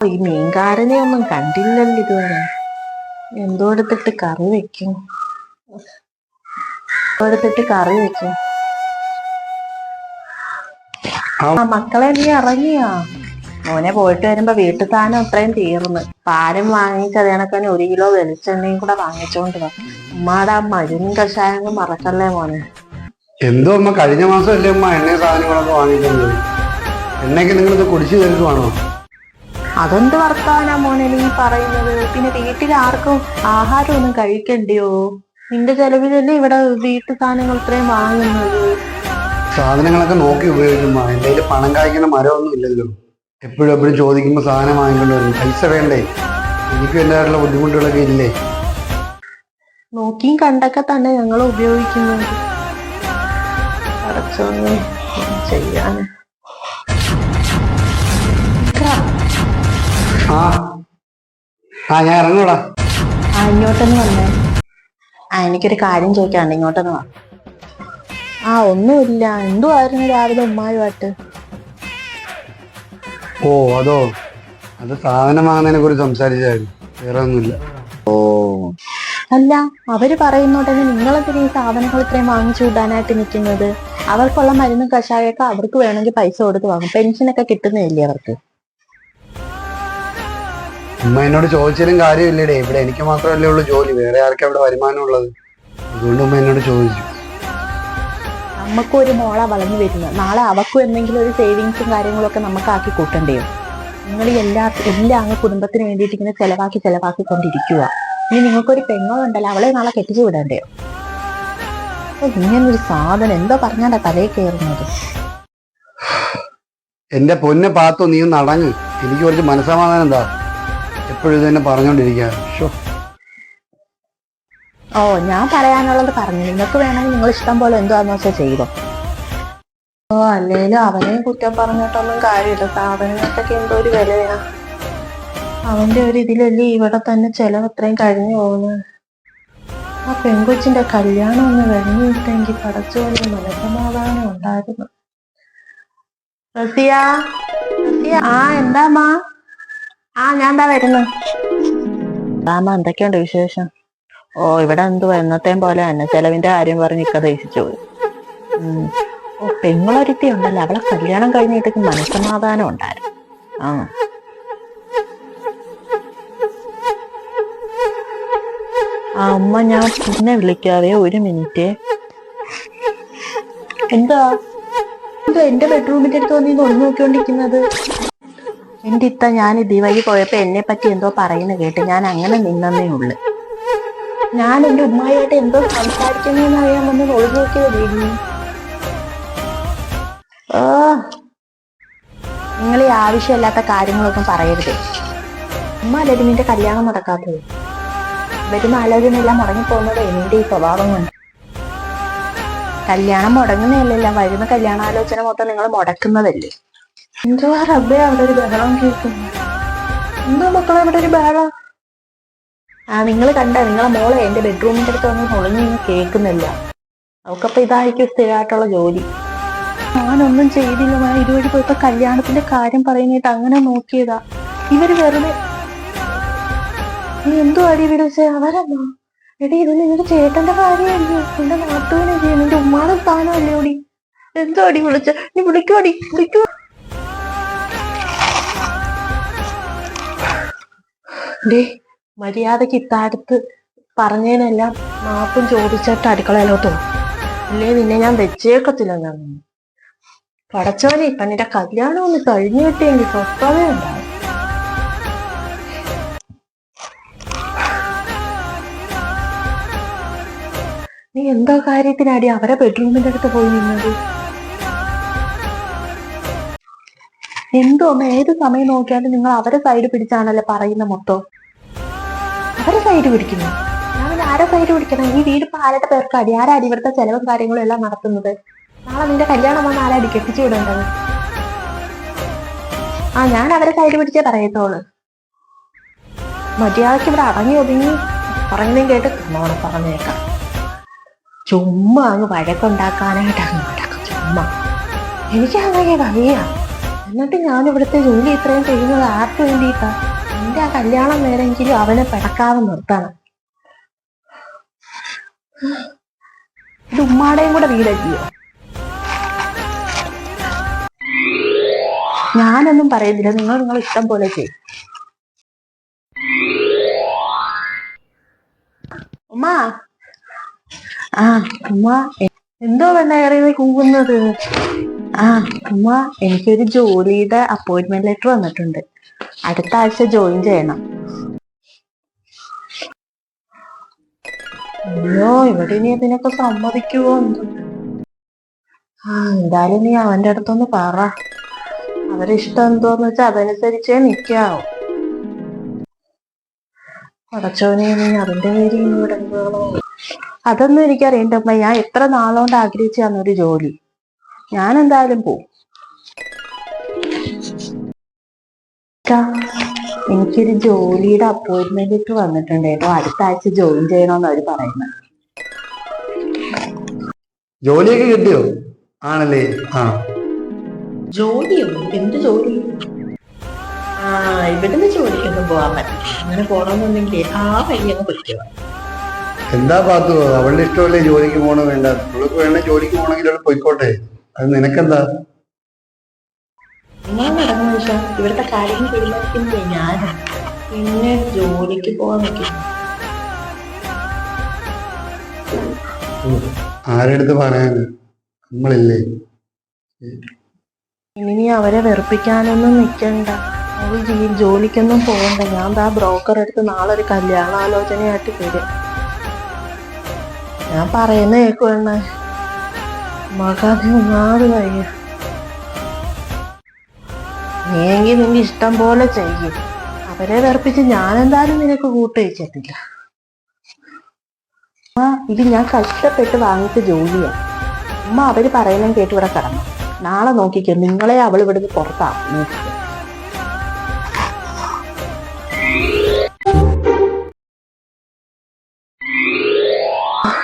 ഈ മീൻകാരനെ ഒന്നും കണ്ടില്ലല്ലോ ഇതുവരെ. എന്തോ എടുത്തിട്ട് കറി വെക്കും? എടുത്തിട്ട് കറി വെക്കും? ആ മക്കളെ നീ ഇറങ്ങിയാ? മോനെ പോയിട്ട് വരുമ്പോ വീട്ടിൽ താനും അത്രയും തീർന്ന്. പാലും വാങ്ങിച്ച് അത് ഒരു കിലോ വെളിച്ചെണ്ണയും കൂടെ വാങ്ങിച്ചോണ്ട് ഉമ്മാടെ ആ മരുന്നും കഷായം മറക്കല്ലേ മോനെ? എന്തോ അമ്മ കഴിഞ്ഞ മാസം അല്ലേ അമ്മ എണ്ണ സാധനങ്ങളൊക്കെ വാങ്ങിക്കുന്നത് എണ്ണയ്ക്ക് നിങ്ങളിത് കുടിച്ചു തീർക്കുവാണോ അതെന്ത് വർത്താനാ മോനെ നീ പറയുന്നത്? പിന്നെ വീട്ടിൽ ആർക്കും ആഹാരം ഒന്നും കഴിക്കണ്ടയോ? നിന്റെ ചെലവിലല്ലേ ഇവിടെ വീട്ടു സാധനങ്ങൾ ഇത്രയും വാങ്ങുന്നത്? സാധനങ്ങളൊക്കെ നോക്കി ഉപയോഗിക്കുമ്പോ പണം കായ്ക്കുന്ന മരമൊന്നും ഇല്ലല്ലോ. എപ്പോഴും എപ്പോഴും ചോദിക്കുമ്പോൾ സാധനം വാങ്ങിക്കൊണ്ട് വരും. പൈസ വേണ്ടേ? എനിക്കും എന്റെതായിട്ടുള്ള ബുദ്ധിമുട്ടുകളൊക്കെ ഇല്ലേ? നോക്കിയും കണ്ടൊക്കെ തന്നെ ഞങ്ങൾ ഉപയോഗിക്കുന്നു. ചെയ്യാൻ ആ. ആ ഞാൻ ഇറങ്ങൂടാ. ആ ഇങ്ങോട്ടൊന്ന് വന്നേ. ആ എനിക്കൊരു കാര്യം ചോദിക്കാണ്ട് ഇങ്ങോട്ടൊന്ന് വാ. ആ ഒന്നുമില്ല. എന്തുവായിരുന്നു രാവിലെ ഉമ്മായുമായിട്ട് ഓ അതോ. അത് സാധനം വാങ്ങുന്നതിനെ കുറിച്ച് സംസാരിച്ചായിരുന്നു. വേറെ ഒന്നുമില്ല ഓ. അല്ല അവർ പറയുന്നോട്ടെ നിങ്ങളെന്തിനാ ഈ സാധനങ്ങൾ ഇത്രയും വാങ്ങിച്ചു വിടാനായിട്ട് നിൽക്കുന്നത് അവർക്കുള്ള മരുന്നും കഷായമൊക്കെ അവർക്ക് വേണമെങ്കിൽ പൈസ കൊടുത്ത് വാങ്ങും. പെൻഷനൊക്കെ കിട്ടുന്നില്ലേ അവർക്ക്? ഉമ്മ എന്നോട് ചോദിച്ചാലും കാര്യമില്ലേ ഇവിടെ എനിക്ക് മാത്രമല്ലേ ഉള്ളൂ ജോലി. വേറെ ആർക്കാ ഇവിടെ വരുമാനം ഉള്ളത്? അതുകൊണ്ട് ഉമ്മ എന്നോട് ചോദിച്ചു. നമുക്ക് ഒരു മോള വളർന്നു വരുന്നത്. നാളെ അവക്കും എന്തെങ്കിലും ഒരു സേവിങ്സും കാര്യങ്ങളും ഒക്കെ നമുക്ക് ആക്കി കൂട്ടണ്ടേ? നിങ്ങൾ എല്ലാ എല്ലാ അങ്ങ് കുടുംബത്തിന് വേണ്ടിയിട്ട് ഇങ്ങനെ ചെലവാക്കി ചെലവാക്കി കൊണ്ടിരിക്കുക ഇനി നിങ്ങൾക്കൊരു പെങ്ങളുണ്ടല്ലോ അവളെ നാളെ കെട്ടിച്ചു വിടണ്ടേ? ഇങ്ങനൊരു സാധനം. എന്തോ പറഞ്ഞാണ്ടാ തലയിൽ കയറുന്നത്. എന്റെ പൊന്നെ പാത്തോ നീ നടങ്ങി എനിക്ക് കുറച്ച് മനസ്സമാധാനം എന്താ? എപ്പോഴും ഇത് തന്നെ പറഞ്ഞോണ്ടിരിക്കുക ഷോ ഓ ഞാൻ പറയാനുള്ളത് പറഞ്ഞു. നിങ്ങൾക്ക് വേണമെങ്കിൽ നിങ്ങൾ ഇഷ്ടം പോലെ എന്താന്ന് വെച്ചാൽ ചെയ്തോ ഓ അല്ലേലും അവനെ കുറ്റം പറഞ്ഞിട്ടൊന്നും കാര്യമില്ല. സാധനങ്ങൾക്കൊക്കെ എന്തോ ഒരു വിലയാ. അവന്റെ ഒരു ഇതിലല്ലേ ഇവിടെ തന്നെ ചെലവ് അത്രയും കഴിഞ്ഞു പോകുന്നു ആ പെൺകൊച്ചിന്റെ കല്യാണം ഒന്ന് കഴിഞ്ഞു കിട്ടെങ്കിൽ പടച്ചോലെ മനസമാധാനം ഉണ്ടായിരുന്നു. റസിയ റസിയ. ആ എന്താമ്മാ ആ ഞാൻ എന്താ വരുന്നു. എന്താമ്മ എന്തൊക്കെയുണ്ട് വിശേഷം? ഓ ഇവിടെ എന്തുവാ എന്നത്തെയും പോലെ തന്നെ ചെലവിന്റെ കാര്യം പറഞ്ഞ് ഇക്ക ദേശിച്ചു പോയി. ഓ പെങ്ങളൊരുത്തി ഉണ്ടല്ലോ. അവളെ കല്യാണം കഴിഞ്ഞിട്ടേക്ക് മനസ്സമാധാനം ഉണ്ടായി ആ. ആ അമ്മ ഞാൻ പിന്നെ വിളിക്കാവേ. ഒരു മിനിറ്റ്. എന്താ? എന്താ എന്റെ ബെഡ്റൂമിന്റെ അടുത്ത് വന്ന് ഇത് ഒന്നു നോക്കിക്കൊണ്ടിരിക്കുന്നത് എന്റെ ഇത്ത ഞാൻ ഈ വഴി പോയപ്പോ എന്നെ പറ്റി എന്തോ പറയുന്നു കേട്ട് ഞാൻ അങ്ങനെ നിന്നേ ഉള്ളു. ഞാൻ എന്റെ ഉമ്മായിട്ട് എന്തോ സംസാരിക്കുന്ന അറിയാൻ വന്ന് ഒളിഞ്ഞു നോക്കിയത് ഓ നിങ്ങൾ ഈ ആവശ്യമില്ലാത്ത കാര്യങ്ങളൊന്നും പറയരുത്. ഉമ്മ അല്ലേ നിന്റെ കല്യാണം നടക്കാത്തത്. വരുന്ന ആലോചന എല്ലാം മുടങ്ങിപ്പോകുന്നത് എന്റെ ഈ സ്വഭാവം കൊണ്ട്. കല്യാണം മുടങ്ങുന്നതല്ലല്ല വരുന്ന കല്യാണാലോചന മൊത്തം നിങ്ങൾ മുടക്കുന്നതല്ലേ. എന്തോ റബ്ബേ അവിടെ ഒരു ബഹളം കേൾക്കുന്നു. എന്തോ മക്കളെ അവിടെ ഒരു ബഹളം? ആ നിങ്ങൾ കണ്ട നിങ്ങളെ മോളെ എന്റെ ബെഡ്റൂമിന്റെ അടുത്ത് ഒന്നും ഒളിഞ്ഞു കേൾക്കുന്നില്ല. അവക്കപ്പൊ ഇതായിരിക്കും സ്ഥിരമായിട്ടുള്ള ജോലി. ഞാനൊന്നും ചെയ്തില്ല ഞാൻ ഇതുവഴി പോയപ്പോ കല്യാണത്തിന്റെ കാര്യം പറയുന്നിട്ട് അങ്ങനെ നോക്കിയതാ. ഇവർ വെറുതെ നീ എന്തോ അടി വിളിച്ചേ അവരമ്മ. എടി ഇത് നിന്റെ ചേട്ടന്റെ കാര്യമല്ലേ നിന്റെ നാട്ടുവിനെ നിന്റെ ഉമ്മാടെ സ്ഥാനമല്ലേ ഓടി എന്തോ അടി വിളിച്ച നീ വിളിക്കോടി വിളിക്കൂ ഡേ മര്യാദയ്ക്ക് ഇത്താടത്ത് പറഞ്ഞതിനെല്ലാം മാപ്പും ചോദിച്ചിട്ട് അടുക്കളയിലോട്ട് അല്ലേ നിന്നെ ഞാൻ വെച്ചേക്കത്തില്ല ഞാൻ പടച്ചോനെ ഇപ്പൊ നിന്റെ കല്യാണം ഒന്ന് കഴിഞ്ഞു കിട്ടിയെങ്കിൽ സ്വസ്ഥതേ ഉണ്ടാവും നീ എന്തോ കാര്യത്തിനാടി അവരെ ബെഡ്റൂമിന്റെ അടുത്ത് പോയി നിന്നത്? എന്തോ ഏത് സമയം നോക്കിയാലും നിങ്ങൾ അവരെ സൈഡ് പിടിച്ചാണല്ലേ പറയുന്ന മൊത്തം? സൈഡ് പിടിക്കുന്നു. ഞാൻ ആരെ സൈഡ് പിടിക്കണം? ഈ വീട് ഇപ്പൊ ആരുടെ പേർക്ക് അടി ആരാ ഇവിടുത്തെ ചെലവും കാര്യങ്ങളും എല്ലാം നടത്തുന്നത്? നാളെ നിന്റെ കല്യാണം വന്ന് ആരാടി കെട്ടിച്ചു വിടേണ്ടത്? ആ ഞാൻ അവരെ സൈഡ് പിടിച്ചേ പറയത്തോൾ മര്യാദയ്ക്ക് ഇവിടെ അടങ്ങി ഒതുങ്ങി. പറയുന്നതും കേട്ട് കണ്ണോണം പറഞ്ഞേക്കാം. ചുമ്മാ അങ്ങ് വഴക്കുണ്ടാക്കാനായിട്ട് അങ്ങ് നടക്കും. ചുമ്മാ. എനിക്ക് അങ്ങനെ വയ്യ എന്നിട്ട് ഞാൻ ഇവിടുത്തെ ജോലി ഇത്രയും ചെയ്യുന്നത് ആർക്ക് വേണ്ടിയിട്ടാ? എന്റെ ആ കല്യാണം നേരെങ്കിലും അവനെ പിടക്കാതെ നിർത്തണം. ഇത് ഉമ്മാടെയും കൂടെ വീടെത്തിയോ? ഞാനൊന്നും പറയുന്നില്ല. നിങ്ങൾ നിങ്ങൾ ഇഷ്ടം പോലെ ചെയ്യും. ഉമ്മ. ആ ഉമ്മ എന്തോ എന്തോ വെണ്ണയറി കൂവുന്നത്? ആ ഉമ്മ എനിക്കൊരു ജോലിയുടെ അപ്പോയിന്റ്മെന്റ് ലെറ്റർ വന്നിട്ടുണ്ട്. അടുത്ത ആഴ്ച ജോയിൻ ചെയ്യണം. അയ്യോ ഇവിടെ ഇനി ഇതിനൊക്കെ സമ്മതിക്കുവോ? ആ എന്തായാലും നീ അവന്റെ അടുത്തൊന്ന് പറ. അവരിഷ്ടം എന്തോന്ന് വെച്ചാ അതനുസരിച്ചേ നിക്കാവൂ. പടച്ചോനെ നീ അതിന്റെ പേര് ഇനി ഇവിടെ അതൊന്നും എനിക്കറിയണ്ടമ്മ ഞാൻ എത്ര നാളുകൊണ്ട് ആഗ്രഹിച്ചു ഒരു ജോലി. ഞാൻ എന്തായാലും പോവും. ഇക്ക, എനിക്കൊരു ജോലിയുടെ അപ്പോയിന്റ്മെന്റ് ഇട്ട് വന്നിട്ടുണ്ട്. കേട്ടോ അടുത്ത ആഴ്ച ജോയിൻ ചെയ്യണമെന്ന് അവർ പറയുന്നത് ജോലിയൊക്കെ കിട്ടിയോ? ആണല്ലേ? ആ. ജോലിയോ? എന്ത് ജോലി? ആ ഇവിടുന്ന് ജോലിക്കൊന്നും പോവാൻ പറ്റില്ല അങ്ങനെ പോണമെന്നുണ്ടെങ്കിൽ ആ വഴി അങ്ങ് പൊയ്ക്കുക എന്താ പാത്തു? അവളുടെ ഇഷ്ടമല്ലേ ജോലിക്ക് പോകണോ വേണ്ട. അവൾക്ക് വേണ്ട ജോലിക്ക് പോകണമെങ്കിൽ അവൾ പോയിക്കോട്ടെ. അത് നിനക്കെന്താ? നിങ്ങൾ നടന്നു വെച്ചാൽ ഇവിടുത്തെ കാര്യം തീരുമാനിക്കുന്നത് ഞാനാ. പിന്നെ ജോലിക്ക് പോകാൻ നിൽക്കുന്നു ആരെടുത്ത് നമ്മളില്ലേ? ഇനി നീ അവരെ വെറുപ്പിക്കാനൊന്നും നിൽക്കണ്ട അവൾ ജോലിക്കൊന്നും പോകണ്ട ഞാൻ ആ ബ്രോക്കർ എടുത്ത് നാളെ ഒരു കല്യാണ ആലോചനയായിട്ട് വരും. ഞാൻ പറയുന്ന കേൾക്കുവണ്ണ മകാതെ ഒന്നാമത് വയ്യ. നീയെങ്കിൽ നിന്റെ ഇഷ്ടം പോലെ ചെയ്യും. അവരെ വെറുപ്പിച്ച് ഞാനെന്തായാലും നിനക്ക് കൂട്ടുവെച്ചിട്ടില്ല. ആ ഇത് ഞാൻ കഷ്ടപ്പെട്ട് വാങ്ങിച്ച ജോലിയാ. അമ്മ അവർ പറയുന്നതും കേട്ട് ഇവിടെ കിടന്നു. നാളെ നോക്കിക്കോ നിങ്ങളെ അവൾ ഇവിടുന്ന് നോക്കിക്കോ.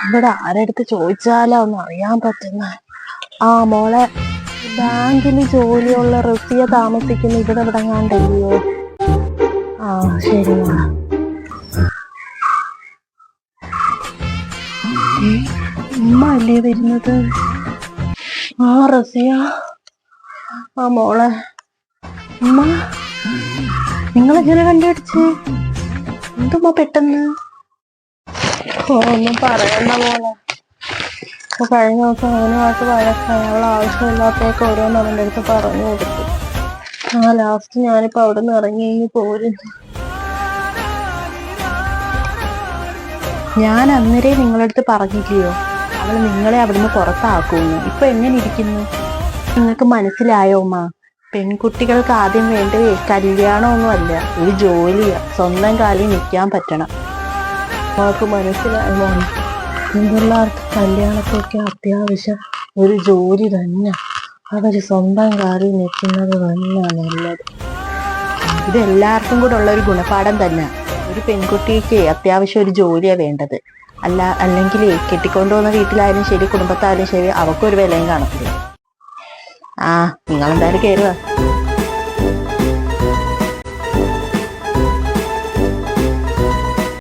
ഇവിടെ ആരെടുത്ത് ചോദിച്ചാലോ ഒന്ന് അറിയാൻ പറ്റുന്ന ആ മോളെ ബാങ്കിൽ ജോലിയുള്ള റസിയ താമസിക്കുന്ന ഇവിടെ ഇവിടെങ്ങാണ്ടല്ലയോ? ആ ശരി. ഉമ്മ അല്ലേ വരുന്നത്? ആ റസിയ. ആ മോളെ. ഉമ്മ നിങ്ങളെങ്ങനെ കണ്ടുപിടിച്ച്? എന്തുമ്മ പെട്ടെന്ന്? ഓ ഒന്നും പറയണ്ട മോളെ. ഇപ്പൊ കഴിഞ്ഞ ദിവസം അവനുമായിട്ട് വഴക്ക് അയാൾ ആവശ്യമില്ലാത്തേക്ക് ഓരോന്ന് അവന്റെ അടുത്ത് പറഞ്ഞു കൊടുത്തു. ആ ലാസ്റ്റ് ഞാനിപ്പോ അവിടെ നിന്ന് ഇറങ്ങി കഴിഞ്ഞ് പോരുന്നു ഞാൻ അന്നേരേ നിങ്ങളടുത്ത് പറഞ്ഞില്ലയോ? അവൾ നിങ്ങളെ അവിടുന്ന് പുറത്താക്കുമെന്ന്. ഇപ്പൊ എങ്ങനെ ഇരിക്കുന്നു? നിങ്ങൾക്ക് മനസ്സിലായോ ഉമ്മ? പെൺകുട്ടികൾക്ക് ആദ്യം വേണ്ടത് കല്യാണമൊന്നുമല്ല ഒരു ജോലിയാ. സ്വന്തം കാലിൽ നിൽക്കാൻ പറ്റണം. അവർക്ക് മനസ്സിലായോ മോനെ? പെൺപിള്ളേർക്ക് കല്യാണത്തൊക്കെ അത്യാവശ്യം ഒരു ജോലി തന്നെ. അവർ സ്വന്തം കാറിൽ നിൽക്കുന്നത് തന്നെയാണ് നല്ലത്. ഇത് എല്ലാവർക്കും കൂടെ ഉള്ള ഒരു ഗുണപാഠം തന്നെ. ഒരു പെൺകുട്ടിക്ക് അത്യാവശ്യം ഒരു ജോലിയാണ് വേണ്ടത്. അല്ല അല്ലെങ്കിൽ കെട്ടിക്കൊണ്ടുപോകുന്ന വീട്ടിലായാലും ശരി കുടുംബത്തായാലും ശരി അവക്കൊരു വിലയും കാണത്തില്ല. ആ നിങ്ങൾ എന്തായാലും കയറുക